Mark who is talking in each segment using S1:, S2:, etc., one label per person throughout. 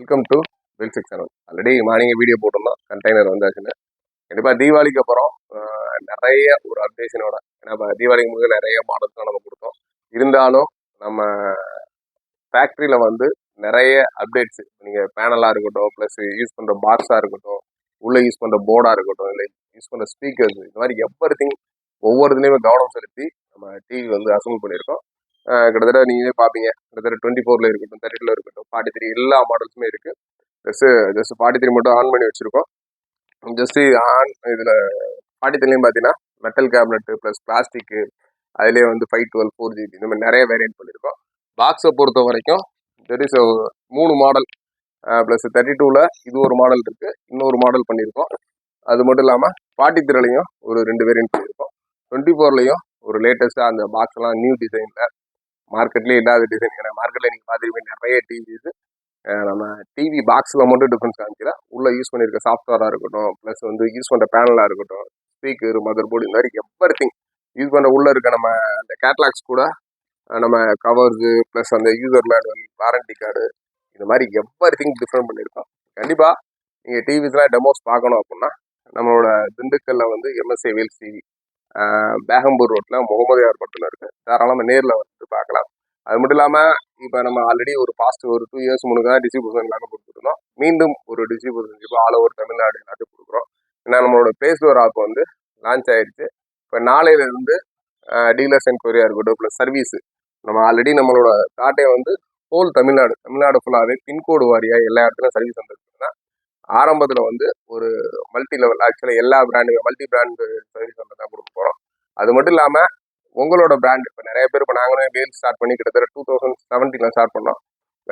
S1: Welcome to வெல்செக் channel already morning video போட்டிருந்தோம். Container வந்தாச்சுன்னு. கண்டிப்பாக தீபாவளிக்கு அப்புறம் நிறைய ஒரு அப்டேஷனோட ஏன்னா தீபாவளிக்கு முதல்ல நிறைய மாடல்ஸ் நம்ம கொடுத்தோம். இருந்தாலும் நம்ம ஃபேக்ட்ரியில் வந்து நிறைய அப்டேட்ஸ் நீங்கள் பேனலாக இருக்கட்டும் ப்ளஸ் யூஸ் பண்ணுற பாக்ஸாக இருக்கட்டும் உள்ளே யூஸ் பண்ணுற போர்டாக இருக்கட்டும் இல்லை யூஸ் பண்ணுற ஸ்பீக்கர்ஸ் இந்த மாதிரி எவ்வரி திங் ஒவ்வொருத்துலேயுமே கவனம் செலுத்தி நம்ம டிவி வந்து அசம்பிள் பண்ணியிருக்கோம். கிட்டத்தட்ட நீங்களே பார்ப்பீங்க கிட்டத்தட்ட டுவெண்ட்டி ஃபோரில் இருக்கட்டும் தேர்ட்டியில் இருக்கட்டும் ஃபார்ட்டி த்ரீ எல்லா மாடல்ஸுமே இருக்குது ப்ளஸ் ஜஸ்ட் ஃபார்ட்டி த்ரீ மட்டும் ஆன் பண்ணி வச்சுருக்கோம். ஜஸ்ட்டு ஆன் இதில் ஃபார்ட்டி த்ரீலையும் பார்த்தீங்கன்னா மெட்டல் கேபினெட்டு ப்ளஸ் பிளாஸ்டிக்கு அதுலேயே வந்து ஃபைவ் டுவெல் ஃபோர் ஜிபி இந்த மாதிரி நிறைய வேரியன்ட் பண்ணியிருக்கோம் பாக்ஸை பொறுத்த வரைக்கும் தெர் இஸ் மூணு மாடல் ப்ளஸ் தேர்ட்டி டூவில் இது ஒரு மாடல் இருக்குது இன்னொரு மாடல் பண்ணியிருக்கோம் அது மட்டும் இல்லாமல் ஃபார்ட்டி த்ரீலையும் ஒரு ரெண்டு வேரியன்ட் பண்ணியிருக்கோம் டுவெண்ட்டி ஃபோர்லையும் ஒரு லேட்டஸ்ட்டாக அந்த பாக்ஸ்லாம் நியூ டிசைனில் மார்க்கெட்லேயே இல்லாத டிசைன் ஏன்னா மார்க்கெட்டில் நீங்கள் பார்த்துருப்பீங்க நிறைய டிவிஸ் நம்ம டிவி பாக்ஸில் மட்டும் டிஃப்ரென்ஸ் காமிக்கல. உள்ளே யூஸ் பண்ணியிருக்க சாஃப்ட்வேராக இருக்கட்டும் ப்ளஸ் வந்து யூஸ் பண்ணுற பேனலாக இருக்கட்டும் ஸ்பீக்கர் மதர் போர்டு இந்த மாதிரி எவ்வரி திங் யூஸ் பண்ணுற உள்ளே இருக்க நம்ம அந்த கேட்லாக்ஸ் கூட நம்ம கவர்ஸு ப்ளஸ் அந்த யூசர் மேனுவல் வாரண்டி கார்டு இந்த மாதிரி எவ்வரி திங் டிஃப்ரெண்ட் பண்ணியிருக்கோம் கண்டிப்பாக நீங்கள் டிவிஸ்லாம் டெமோஸ் பார்க்கணும் அப்படின்னா நம்மளோட திண்டுக்கல்ல வந்து எம்எஸ்ஏ வேல்ஸ் டிவி பேகம்பூர் ரோட்டில் முகமது யார் பட்டில் இருக்குது தாராளமாக நேரில் வந்து பார்க்கலாம். அது மட்டும் இல்லாமல் இப்போ நம்ம ஆல்ரெடி ஒரு பாஸ்ட் ஒரு டூ இயர்ஸ் முன்னாடி தான் டிஸ்ட்ரிபியூஷன் எல்லாமே கொடுத்துருந்தோம். மீண்டும் ஒரு டிஸ்ட்ரிபியூஷன் இப்போ ஆல் ஓவர் தமிழ்நாடு எல்லாத்தையும் கொடுக்குறோம். ஏன்னா நம்மளோட ப்ளே ஸ்டோர் ஆப் வந்து லான்ச் ஆயிடுச்சு. இப்போ நாளையிலேருந்து டீலர்ஸ் அண்ட் கொரியா இருக்கட்டும் ப்ளஸ் சர்வீஸ் நம்ம ஆல்ரெடி நம்மளோட தாட்டே வந்து ஹோல் தமிழ்நாடு தமிழ்நாடு ஃபுல்லாகவே பின்கோடு வாரியாக எல்லா இடத்துலையும் சர்வீஸ் வந்துருக்குன்னா ஆரம்பத்தில் வந்து ஒரு மல்டி லெவல் ஆக்சுவலாக எல்லா பிராண்டு மல்டி பிராண்டு சர்வீஸ் வந்து தான் கொடுக்க போகிறோம் அது மட்டும் இல்லாமல் உங்களோட பிராண்ட் இப்போ நிறைய பேர் இப்போ நாங்களும் வேல் ஸ்டார்ட் பண்ணி கிட்டத்தட்ட டூ தௌசண்ட் செவன்டீனில் ஸ்டார்ட் பண்ணோம்.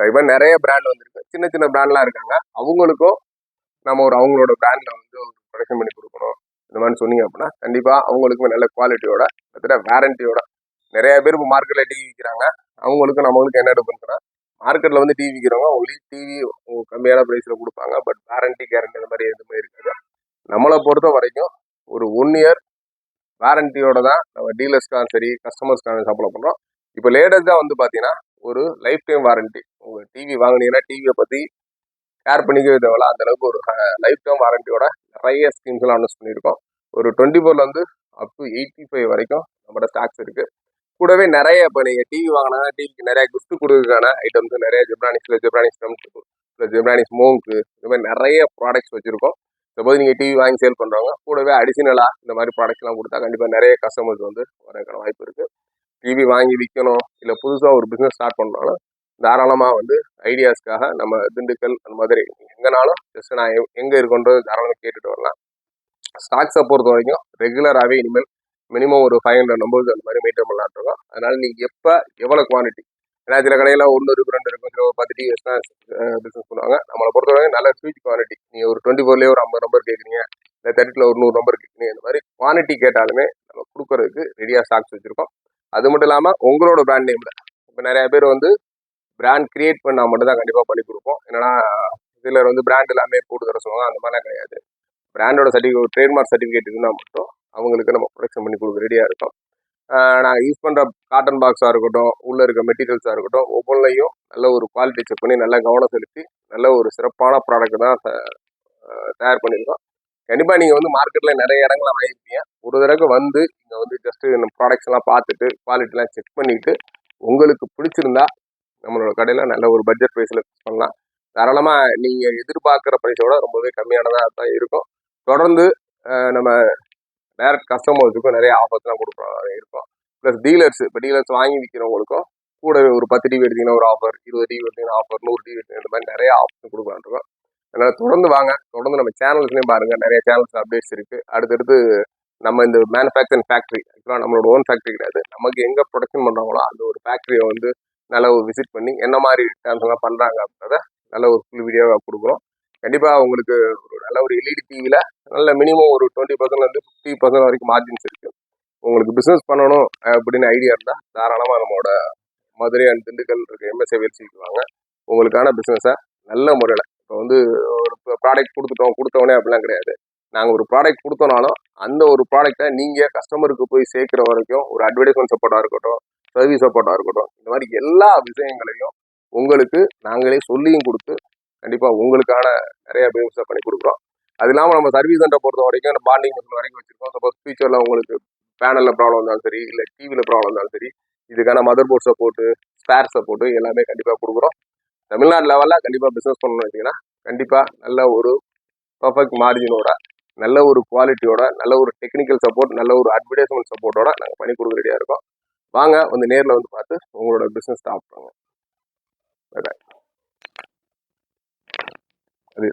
S1: இப்போ நிறைய பிராண்ட் வந்திருக்கு. சின்ன சின்ன பிராண்ட்லாம் இருக்காங்க. அவங்களுக்கும் நம்ம ஒரு அவங்களோட பிராண்டில் வந்து ஒரு ப்ரொடக்ஷன் பண்ணி கொடுக்கணும். இந்த மாதிரி சொன்னீங்க அப்படின்னா கண்டிப்பாக அவங்களுக்குமே நல்ல குவாலிட்டியோட கிட்டத்தட்ட வேரண்டியோட நிறைய பேர் இப்போ மார்க்கெட்டில் டிவி விற்கிறாங்க அவங்களுக்கும் நம்மளுக்கு என்ன டிஃபரன்ஸ்னா மார்க்கெட்டில் வந்து டிவி விற்கிறவங்க ஒன்லி டிவி கம்மியான ப்ரைஸில் கொடுப்பாங்க. பட் வேரண்டி கேரண்டி அந்த மாதிரி எதுவுமே இருக்காது. நம்மளை பொறுத்த வரைக்கும் ஒரு ஒன் இயர் வாரண்டியோட தான் நம்ம டீலர்ஸ்க்கான சரி கஸ்டமர்ஸ்க்கான சப்ளை பண்ணுறோம் இப்போ லேட்டஸ்ட்டாக வந்து பார்த்தீங்கன்னா ஒரு லைஃப் டைம் வாரண்ட்டி உங்கள் டிவி வாங்கினீங்கன்னா டிவியை பற்றி கேர் பண்ணிக்கவே தேவையில்ல. அந்த அளவுக்கு ஒரு லைஃப் டைம் வாரண்டியோட நிறைய ஸ்கீம்ஸ்லாம் அனௌன்ஸ் பண்ணியிருக்கோம். ஒரு டுவெண்ட்டி ஃபோர்லேருந்து அப் டு எயிட்டி ஃபைவ் வரைக்கும் நம்மளோட ஸ்டாக்ஸ் இருக்குது கூடவே நிறைய இப்போ நீங்கள் டிவி வாங்கினா டிவிக்கு நிறைய கிஃப்ட் கொடுக்கறதுக்கான ஐட்டம்ஸ் நிறைய ஜெப்ரானிக்ஸில் ஜெப்ரானிக்ஸ் ட்ரம்ஸ் இல்லை ஜெப்ரானிக்ஸ் மோங்க்கு இந்த மாதிரி நிறைய ப்ராடக்ட்ஸ் வச்சுருக்கோம். சப்போஸ் நீங்கள் டிவி வாங்கி சேல் பண்ணுறவங்க கூடவே அடிஷனலாக இந்த மாதிரி ப்ராடக்ட்லாம் கொடுத்தா கண்டிப்பாக நிறைய கஸ்டமர்ஸ் வந்து வரக்கான வாய்ப்பு இருக்குது டிவி வாங்கி விற்கணும் இல்லை புதுசாக ஒரு பிஸ்னஸ் ஸ்டார்ட் பண்ணாலும் தாராளமாக வந்து ஐடியாஸ்க்காக நம்ம திண்டுக்கல் அந்த மாதிரி எங்கேனாலும் ஜஸ்ட் நான் எங்கே இருக்கோன்றது தாராளமாக கேட்டுட்டு வரலாம். ஸ்டாக்ஸை பொறுத்த வரைக்கும் ரெகுலராகவே இனிமேல் மினிமம் ஒரு ஃபைவ் ஹண்ட்ரட் நம்பர்ஸ் அந்த மாதிரி மெயின்டைன் பண்ணலாம்னு அதனால் அதனால நீங்கள் எப்போ எவ்வளோ குவான்டிட்டி ஏன்னா சில கடையில் ஒன்று இருக்கும் ரெண்டு இருக்கும். சில ஒரு பத்து டிவிஎஸ் தான் பிஸ்னஸ் பண்ணுவாங்க. நம்மளை பொறுத்த வரைக்கும் நல்ல ஸ்வீட் குவாலிட்டி நீங்கள் ஒரு டுவெண்ட்டி ஃபோர்லேயே ஒரு ஐம்பது நம்பர் கேட்குறீங்க இல்லை தேர்ட்டியில் ஒரு நூறு நம்பர் கேட்குறீங்க இந்த மாதிரி குவான்டிட்டி கேட்டாலுமே நம்ம கொடுக்கறதுக்கு ரெடியாக ஸ்டாக்ஸ் வச்சுருக்கோம். அது மட்டும் இல்லாமல் உங்களோட பிராண்ட் நேமில் இப்போ நிறைய பேர் வந்து பிராண்ட் கிரியேட் பண்ணால் மட்டும் தான் கண்டிப்பாக பண்ணி கொடுப்போம். என்னன்னா சிலர் வந்து பிராண்ட் எல்லாமே போட்டு தர சொல்லுவாங்க அந்த மாதிரிலாம் கிடையாது. பிராண்டோட சர்டிஃபிகேட் ட்ரேட்மார்க் சர்டிஃபிகேட் இருந்தால் மட்டும் அவங்களுக்கு நம்ம ப்ரொடக்ஷன் பண்ணி கொடுக்க ரெடியாக இருக்கும். நான் யூஸ் பண்ணுற காட்டன் பாக்ஸாக இருக்கட்டும் உள்ளே இருக்க மெட்டீரியல்ஸாக இருக்கட்டும் ஒவ்வொன்றையும் நல்ல ஒரு குவாலிட்டி செக் பண்ணி நல்லா கவனம் செலுத்தி நல்ல ஒரு சிறப்பான ப்ராடக்ட் தான் தயார் பண்ணியிருக்கோம். கண்டிப்பாக நீங்கள் வந்து மார்க்கெட்டில் நிறைய இடங்கள வாங்கியிருப்பீங்க. ஒரு தடவை வந்து இங்கே வந்து ஜஸ்ட்டு இந்த ப்ராடக்ட்ஸ் எல்லாம் பார்த்துட்டு குவாலிட்டிலாம் செக் பண்ணிவிட்டு உங்களுக்கு பிடிச்சிருந்தா நம்மளோட கடையில் நல்ல ஒரு பட்ஜெட் ப்ரைஸில் பண்ணலாம். தாராளமாக நீங்கள் எதிர்பார்க்குற ப்ரைஸோட ரொம்பவே கம்மியானதாக தான் இருக்கும். தொடர்ந்து நம்ம டேரக்ட் கஸ்டமர்ஸுக்கும் நிறைய ஆஃபர்ஸ்லாம் கொடுக்குறோம் இருக்கும். ப்ளஸ் டீலர்ஸ் இப்போ டீலர்ஸ் வாங்கி விற்கிறவங்களுக்கும் கூடவே ஒரு பத்து டிவி எடுத்தீங்கன்னா ஒரு ஆஃபர் இருபது டிவி எடுத்தீங்கன்னா ஆஃபர் நூறு டிவி எடுத்தீங்கன்னா மாதிரி நிறைய ஆஃபர்ஸ் கொடுக்கலான்னு இருக்கோம். அதனால் தொடர்ந்து வாங்க. தொடர்ந்து நம்ம சேனல்ஸ்லேயும் பாருங்கள் நிறைய சேனல்ஸ் அப்டேட்ஸ் இருக்குது அடுத்தடுத்து நம்ம இந்த மேனுஃபேக்சரிங் ஃபேக்ட்ரி ஆக்சுவலாக நம்மளோட ஓன் ஃபேக்ட்ரி கிடையாது. நமக்கு எங்கே ப்ரொடக்ஷன் பண்ணுறாங்களோ அந்த ஒரு ஃபேக்ட்ரியை வந்து நல்ல ஒரு விசிட் பண்ணி என்ன மாதிரி டேன்ஸ்லாம் பண்ணுறாங்க அப்படின்றத நல்ல ஒரு ஃபுல் வீடியோவாக கொடுக்குறோம். கண்டிப்பாக உங்களுக்கு ஒரு நல்ல ஒரு எல்இடி டிவியில் நல்ல மினிமம் ஒரு டுவெண்ட்டி பர்சன்ட்லேருந்து ஃபிஃப்டி பர்சன்ட் வரைக்கும் மார்ஜின்ஸ் இருக்குது உங்களுக்கு பிஸ்னஸ் பண்ணணும் அப்படின்னு ஐடியா இருந்தால் தாராளமாக நம்மளோட மதுரை அண்ட் திண்டுக்கல் இருக்க எம்எஸ்ஏ வாங்க. உங்களுக்கான பிஸ்னஸை நல்ல முறையில் இப்போ வந்து ஒரு ப்ராடக்ட் கொடுத்துட்டோம் கொடுத்தவொடனே அப்படிலாம் கிடையாது. நாங்கள் ஒரு ப்ராடக்ட் கொடுத்தோனாலும் அந்த ஒரு ப்ராடக்ட்டை நீங்கள் கஸ்டமருக்கு போய் சேர்க்குற வரைக்கும் ஒரு அட்வர்டைஸ்மெண்ட் சப்போர்ட்டாக இருக்கட்டும் சர்வீஸ் சப்போர்ட்டாக இருக்கட்டும் இந்த மாதிரி எல்லா விஷயங்களையும் உங்களுக்கு நாங்களே சொல்லியும் கொடுத்து கண்டிப்பாக உங்களுக்கான நிறைய பெனிஃபிட்ஸை பண்ணி கொடுக்குறோம். அது இல்லாமல் நம்ம சர்வீஸ் சென்டர் பொறுத்த வரைக்கும் பாண்டிங் மிஷின் வரைக்கும் வச்சிருக்கோம். சப்போஸ் ஃபியூச்சரில் உங்களுக்கு பேனலில் ப்ராப்ளம் இருந்தாலும் சரி இல்லை டிவியில் ப்ராப்ளம் இருந்தாலும் சரி இதுக்கான motherboard support spare support எல்லாமே கண்டிப்பாக கொடுக்குறோம். தமிழ்நாடு லெவலில் கண்டிப்பாக பிஸ்னஸ் பண்ணணும்னு வச்சிங்கன்னா கண்டிப்பாக நல்ல ஒரு பர்ஃபெக்ட் மார்ஜினோட நல்ல ஒரு குவாலிட்டியோட நல்ல ஒரு டெக்னிக்கல் சப்போர்ட் நல்ல ஒரு அட்வர்டைஸ்மெண்ட் சப்போர்ட்டோட நாங்கள் பண்ணி கொடுக்க ரெடியாக இருக்கோம். வாங்க வந்து நேரில் வந்து பார்த்து உங்களோட பிஸ்னஸ் ஸ்டார்ட் பண்ணுங்க I mean,